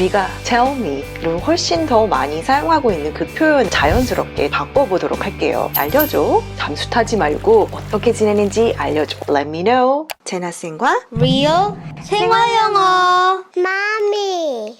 우리가 tell me를 훨씬 더 많이 사용하고 있는 그 표현 자연스럽게 바꿔보도록 할게요. 알려줘. 잠수 타지 말고 어떻게 지내는지 알려줘. Let me know. 제나쌤과 Real 생활 영어 마미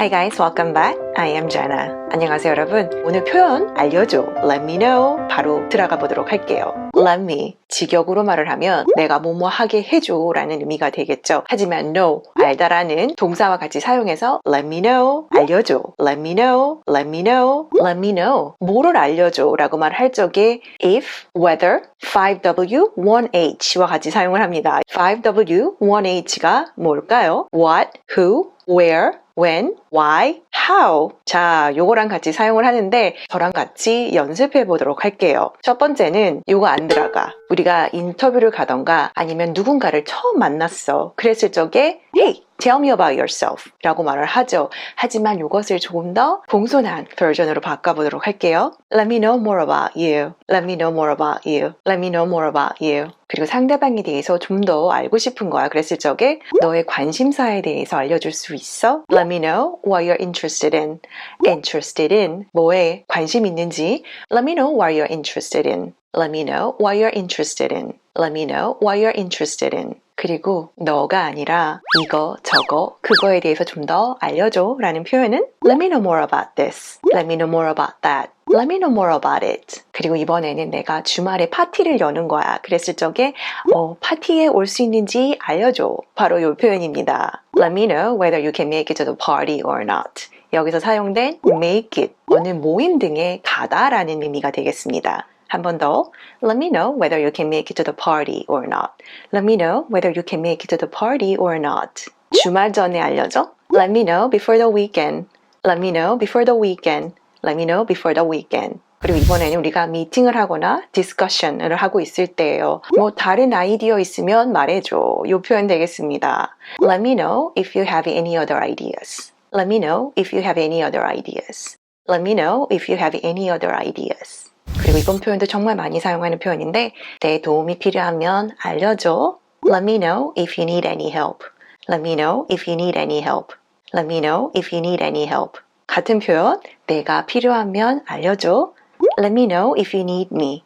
Hi guys, welcome back. I am Jenna. 안녕하세요 여러분. 오늘 표현 알려줘. Let me know. 바로 들어가 보도록 할게요. Let me. 직역으로 말을 하면 내가 뭐뭐 하게 해줘 라는 의미가 되겠죠. 하지만 know. 알다라는 동사와 같이 사용해서 let me know. 알려줘. let me know. let me know. let me know. 뭐를 알려줘 라고 말할 적에 if, whether, 5W, 1H와 같이 사용을 합니다. 5W, 1H가 뭘까요? what, who, where, when, why, how. 자, 요거랑 같이 사용을 하는데 저랑 같이 연습해 보도록 할게요. 첫 번째는 요거 안 들어가. 우리가 인터뷰를 가던가 아니면 누군가를 처음 만났어. 그랬을 적에 Hey, tell me about yourself 라고 말을 하죠. 하지만 이것을 조금 더 공손한 버전으로 바꿔보도록 할게요. Let me know more about you. Let me know more about you. Let me know more about you. 그리고 상대방에 대해서 좀 더 알고 싶은 거야. 그랬을 적에 너의 관심사에 대해서 알려줄 수 있어? Let me know what you're interested in. Interested in 뭐에 관심 있는지 Let me know what you're interested in. Let me know what you're interested in. Let me know what you're interested in. 그리고 너가 아니라 이거, 저거, 그거에 대해서 좀 더 알려줘 라는 표현은 Let me know more about this. Let me know more about that. Let me know more about it. 그리고 이번에는 내가 주말에 파티를 여는 거야. 그랬을 적에 어, 파티에 올 수 있는지 알려줘. 바로 이 표현입니다. Let me know whether you can make it to the party or not. 여기서 사용된 make it, 어느 모임 등에 가다라는 의미가 되겠습니다. 한 번 더. Let me know whether you can make it to the party or not. Let me know whether you can make it to the party or not. 주말 전에 알려줘. Let me know before the weekend. Let me know before the weekend. Let me know before the weekend. 그리고 이번에는 우리가 미팅을 하거나 디스커션을 하고 있을 때예요. 뭐 다른 아이디어 있으면 말해줘. 이 표현 되겠습니다. Let me know if you have any other ideas. Let me know if you have any other ideas. Let me know if you have any other ideas. 그리고 이번 표현도 정말 많이 사용하는 표현인데 내 도움이 필요하면 알려줘. Let me know if you need any help. Let me know if you need any help. Let me know if you need any help. 같은 표현, 내가 필요하면 알려줘. Let me know if you need me.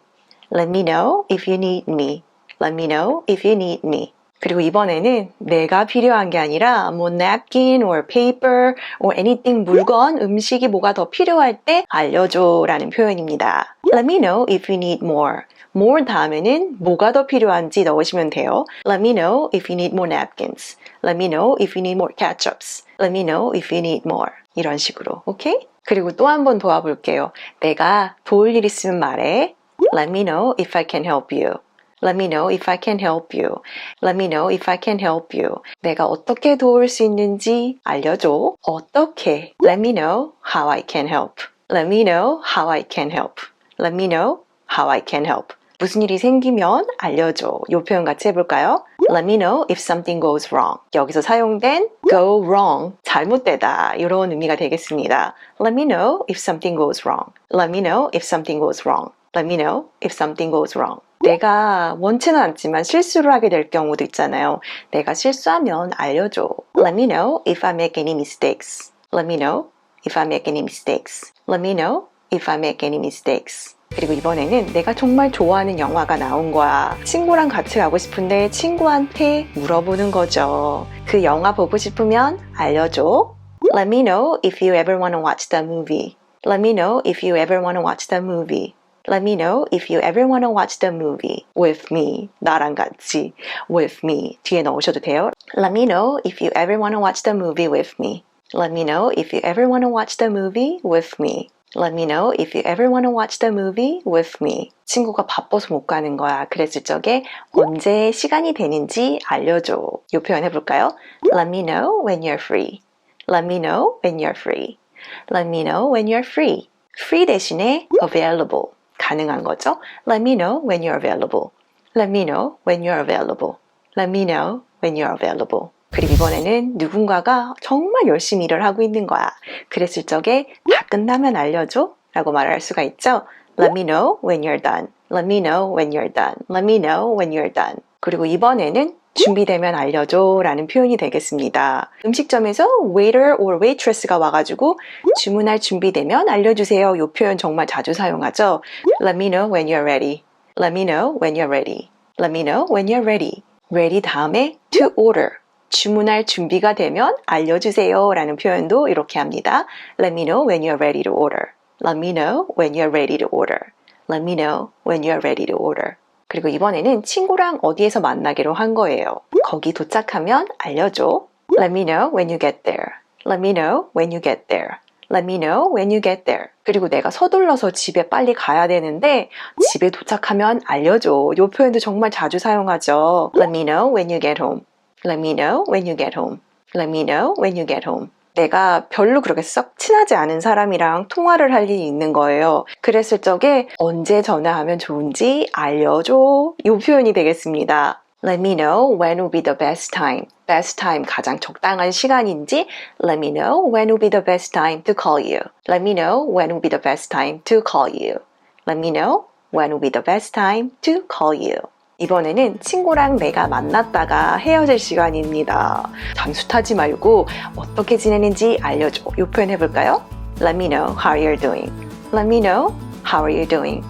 Let me know if you need me. Let me know if you need me. 그리고 이번에는 내가 필요한 게 아니라 뭐 napkin or paper or anything 물건, 음식이 뭐가 더 필요할 때 알려줘 라는 표현입니다. Let me know if you need more. more 다음에는 뭐가 더 필요한지 넣으시면 돼요. Let me know if you need more napkins. Let me know if you need more ketchups. Let me know if you need more. 이런 식으로. 오케이? 그리고 또 한 번 도와볼게요. 내가 도울 일 있으면 말해. Let me know if I can help you. Let me know if I can help you. Let me know if I can help you. 내가 어떻게 도울 수 있는지 알려줘. 어떻게? Let me know how I can help. Let me know how I can help. Let me know how I can help. 무슨 일이 생기면 알려줘. 이 표현 같이 해볼까요? Let me know if something goes wrong. 여기서 사용된 go wrong, 잘못되다 이런 의미가 되겠습니다. Let me know if something goes wrong. Let me know if something goes wrong. Let me know if something goes wrong. 내가 원치는 않지만 실수를 하게 될 경우도 있잖아요. 내가 실수하면 알려줘. Let me know if I make any mistakes. Let me know if I make any mistakes. Let me know if I make any mistakes. 그리고 이번에는 내가 정말 좋아하는 영화가 나온 거야. 친구랑 같이 가고 싶은데 친구한테 물어보는 거죠. 그 영화 보고 싶으면 알려줘. Let me know if you ever want to watch the movie. Let me know if you ever want to watch the movie. Let me know if you ever want to watch the movie with me. 나랑 같이 with me 뒤에 넣으셔도 돼요. Let me know if you ever want to watch the movie with me. Let me know if you ever want to watch the movie with me. Let me know if you ever want to watch the movie with me. 친구가 바빠서 못 가는 거야. 그랬을 적에 언제 시간이 되는지 알려줘. 이 표현 해볼까요? Let me know when you're free. Let me know when you're free. Let me know when you're free. free 대신에 available. 가능한 거죠. Let me know when you're available. Let me know when you're available. Let me know when you're available. 그리고 이번에는 누군가가 정말 열심히 일을 하고 있는 거야. 그랬을 적에 다 끝나면 알려줘 라고 말할 수가 있죠. Let me know when you're done. Let me know when you're done. Let me know when you're done. 그리고 이번에는 준비되면 알려줘 라는 표현이 되겠습니다. 음식점에서 waiter or waitress가 와가지고 주문할 준비되면 알려주세요. 이 표현 정말 자주 사용하죠. Let me know when you're ready. Let me know when you're ready. Let me know when you're ready. ready 다음에 to order. 주문할 준비가 되면 알려주세요 라는 표현도 이렇게 합니다. Let me know when you're ready to order. Let me know when you're ready to order. Let me know when you're ready to order. 그리고 이번에는 친구랑 어디에서 만나기로 한 거예요. 거기 도착하면 알려줘. Let me know when you get there. Let me know when you get there. Let me know when you get there. 그리고 내가 서둘러서 집에 빨리 가야 되는데 집에 도착하면 알려줘. 이 표현도 정말 자주 사용하죠. Let me know when you get home. Let me know when you get home. Let me know when you get home. 내가 별로 그렇게 썩 친하지 않은 사람이랑 통화를 할 일이 있는 거예요. 그랬을 적에 언제 전화하면 좋은지 알려줘. 이 표현이 되겠습니다. Let me know when will be the best time. best time 가장 적당한 시간인지 Let me know when will be the best time to call you. Let me know when will be the best time to call you. Let me know when will be the best time to call you. 이번에는 친구랑 내가 만났다가 헤어질 시간입니다. 잠수 타지 말고 어떻게 지내는지 알려줘. 이 표현 해볼까요? Let me know how you're doing. Let me know how are you doing.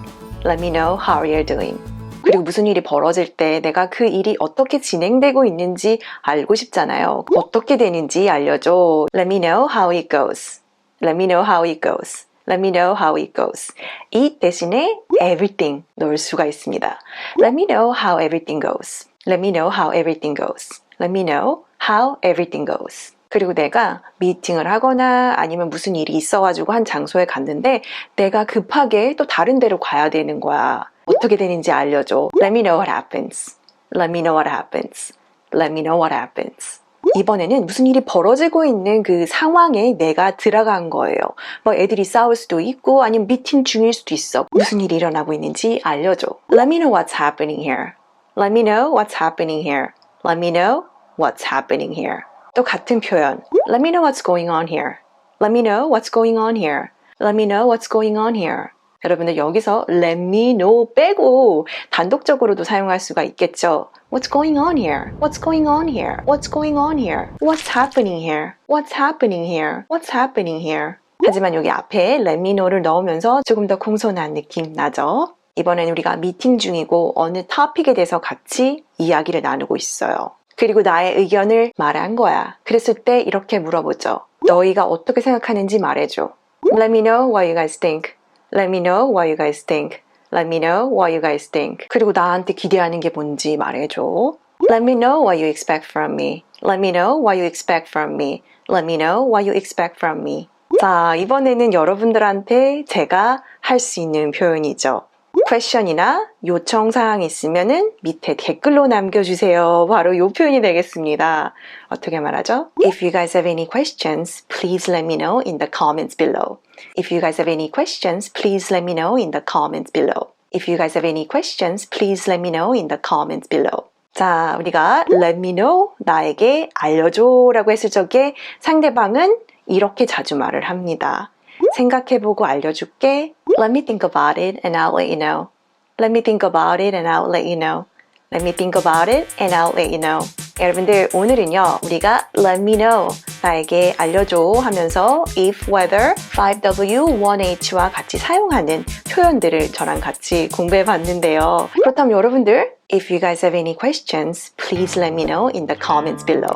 Let me know how you're doing. 그리고 무슨 일이 벌어질 때 내가 그 일이 어떻게 진행되고 있는지 알고 싶잖아요. 어떻게 되는지 알려줘. Let me know how it goes. Let me know how it goes. Let me know how it goes. 이 대신에 everything 넣을 수가 있습니다. Let me know how everything goes. Let me know how everything goes. Let me know how everything goes. 그리고 내가 미팅을 하거나 아니면 무슨 일이 있어가지고 한 장소에 갔는데 내가 급하게 또 다른 데로 가야 되는 거야. 어떻게 되는지 알려줘. Let me know what happens. Let me know what happens. Let me know what happens. 이번에는 무슨 일이 벌어지고 있는 그 상황에 내가 들어간 거예요. 뭐 애들이 싸울 수도 있고 아니면 미팅 중일 수도 있어. 무슨 일이 일어나고 있는지 알려줘. Let me know what's happening here. Let me know what's happening here. Let me know what's happening here. 또 같은 표현. Let me know what's going on here. Let me know what's going on here. Let me know what's going on here. 여러분들 여기서 let me know 빼고 단독적으로도 사용할 수가 있겠죠. What's going on here? What's going on here? What's going on here? What's happening here? What's happening here? What's happening here? 하지만 여기 앞에 let me know를 넣으면서 조금 더 공손한 느낌 나죠? 이번엔 우리가 미팅 중이고 어느 토픽에 대해서 같이 이야기를 나누고 있어요. 그리고 나의 의견을 말한 거야. 그랬을 때 이렇게 물어보죠. 너희가 어떻게 생각하는지 말해줘. Let me know what you guys think. Let me know what you guys think. Let me know what you guys think. 그리고 나한테 기대하는 게 뭔지 말해줘. Let me know what you expect from me. Let me know what you expect from me. Let me know what you expect from me. 자, 이번에는 여러분들한테 제가 할 수 있는 표현이죠. 퀘션이나 요청 사항 있으면은 밑에 댓글로 남겨주세요. 바로 이 표현이 되겠습니다. 어떻게 말하죠? If you guys have any questions, please let me know in the comments below. If you guys have any questions, please let me know in the comments below. If you guys have any questions, please let me know in the comments below. 자, 우리가 let me know, 나에게 알려줘 라고 했을 적에 상대방은 이렇게 자주 말을 합니다. 생각해보고 알려줄게. Let me think about it and I'll let you know. Let me think about it and I'll let you know. Let me think about it and I'll let you know. 여러분들 오늘은요 우리가 let me know 나에게 알려줘 하면서 if whether 5w1h와 같이 사용하는 표현들을 저랑 같이 공부해 봤는데요. 그렇다면 여러분들 if you guys have any questions please let me know in the comments below.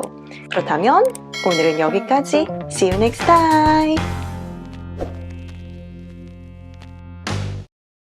그렇다면 오늘은 여기까지. See you next time.